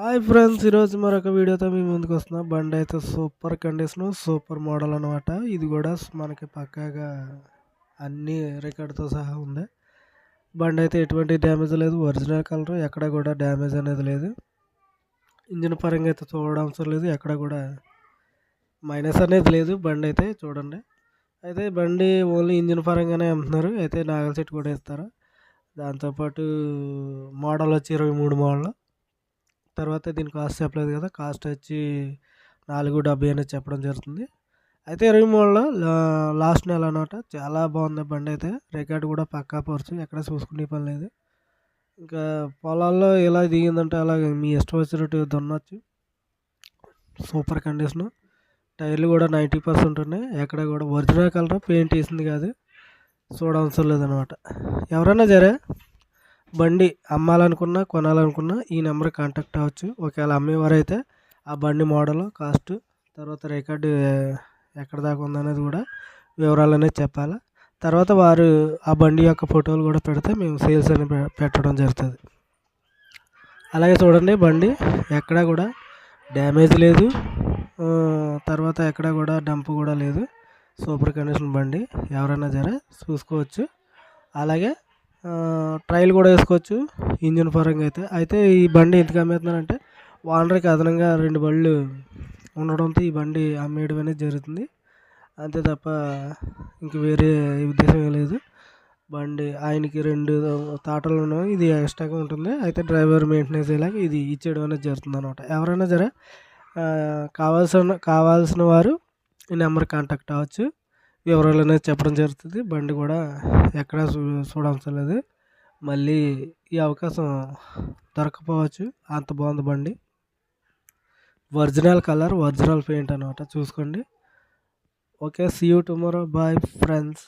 Hi friends ఈరోజు మరొక వీడియోతో మీ ముందుకు వస్తున్నా. బండి అయితే సూపర్ కండిషన్ సూపర్ మోడల్ అనమాట ఇది కూడా మనకి పక్కాగా అన్ని రికార్డ్తో సహా ఉంది. బండి అయితే ఎటువంటి డ్యామేజ్ లేదు. ఒరిజినల్ కలర్ ఎక్కడ కూడా డ్యామేజ్ అనేది లేదు. ఇంజిన్ పరంగా అయితే చూడడం లేదు. ఎక్కడ కూడా మైనస్ అనేది లేదు బండి అయితే చూడండి. అయితే బండి ఓన్లీ ఇంజిన్ పరంగానే అమ్ముతున్నారు. అయితే నాగల సెట్ కూడా ఇస్తారు దాంతోపాటు మోడల్ వచ్చి ఇరవై మూడు మోడల్. తర్వాత దీని కాస్ట్ చెప్పలేదు కదా కాస్ట్ వచ్చి నాలుగు డెబ్బై అనేది చెప్పడం జరుగుతుంది. అయితే ఇరవై మూడులో లాస్ట్ నెల అనమాట చాలా బాగుంది బండి అయితే రికార్డ్ కూడా పక్కా పరచు ఎక్కడ చూసుకునే పని లేదు. ఇంకా పొలాల్లో ఎలా దిగిందంటే అలాగే మీ ఇష్టం వచ్చినట్టు దున్నచ్చు. Super condition. టైర్లు కూడా నైంటీ పర్సెంట్ ఉన్నాయి ఎక్కడ కూడా ఒరిజినల్ కలర్ పెయింట్ వేసింది కాదు చూడవసరం లేదనమాట ఎవరైనా సరే బండి అమ్మాలనుకున్నా కొనాలనుకున్నా ఈ నెంబర్ కాంటాక్ట్ అవ్వచ్చు. ఒకవేళ అమ్మేవారైతే ఆ బండి మోడల్ కాస్ట్ తర్వాత రికార్డు ఎక్కడ దాకా ఉందనేది కూడా వివరాలు అనేది చెప్పాలి. తర్వాత వారు ఆ బండి యొక్క ఫోటోలు కూడా పెడితే మేము సేల్స్ అని పెట్టడం జరుగుతుంది. అలాగే చూడండి బండి ఎక్కడ కూడా డ్యామేజ్ లేదు. తర్వాత ఎక్కడ కూడా డంప్ కూడా లేదు. సూపర్ కండిషన్ బండి. ఎవరైనా సరే చూసుకోవచ్చు. అలాగే ట్రైల్ కూడా వేసుకోవచ్చు ఇంజిన్ పరంగా అయితే. అయితే ఈ బండి ఎందుకు అమ్మేస్తున్నానంటే ఓనర్కి అదనంగా రెండు బళ్ళు ఉండడంతో ఈ బండి అమ్మేయడం అనేది జరుగుతుంది. అంతే తప్ప ఇంక వేరే ఉద్దేశం ఏం లేదు. బండి ఆయనకి రెండు తాటలు ఉన్నాయి ఇది ఎక్స్ట్రాగా ఉంటుంది. అయితే డ్రైవర్ మెయింటెనెన్స్ ఇలాగ ఇది ఇచ్చేయడం అనేది జరుగుతుంది అనమాట ఎవరైనా సరే కావాల్సిన కావాల్సిన వారు ఈ నెంబర్ కాంటాక్ట్ అవ్వచ్చు. వివరాలు అనేది చెప్పడం జరుగుతుంది. బండి కూడా ఎక్కడా చూ చూడవసరం లేదు. మళ్ళీ ఈ అవకాశం దొరకపోవచ్చు. అంత బాగుంది బండి. ఒరిజినల్ కలర్ ఒరిజినల్ పెయింట్ అనమాట చూసుకోండి. Okay see you tomorrow. Bye friends.